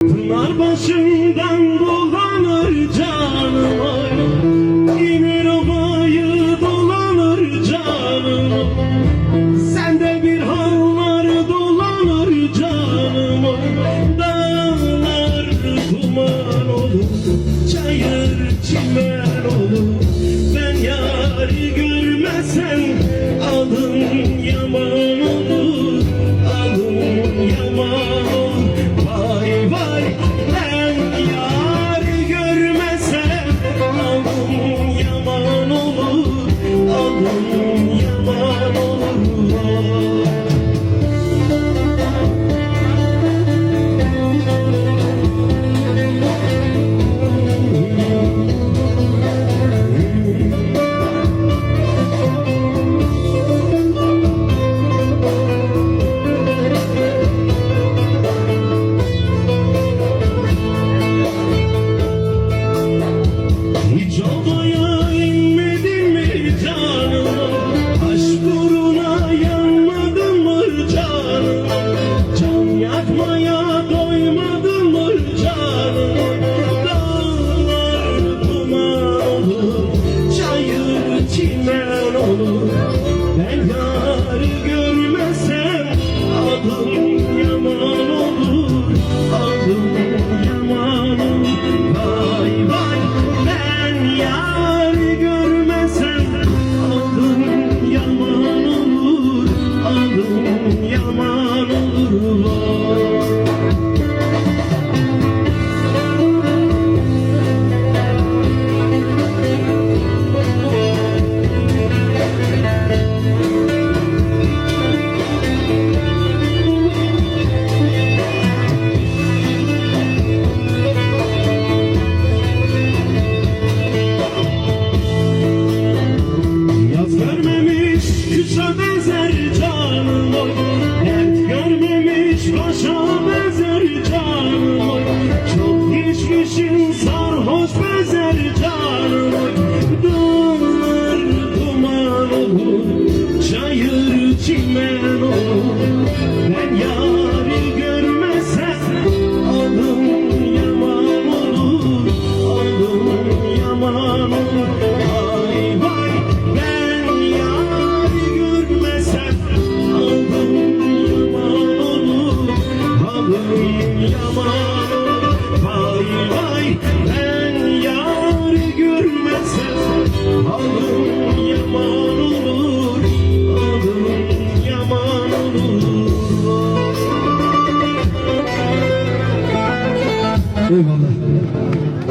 Pınar başımdan dolanır canım. Ay İner obayı dolanır canım. Sende bir havlar dolanır canım. Ay Dağlar duman olur Çayır çimen olur. You. man. Eyvallah.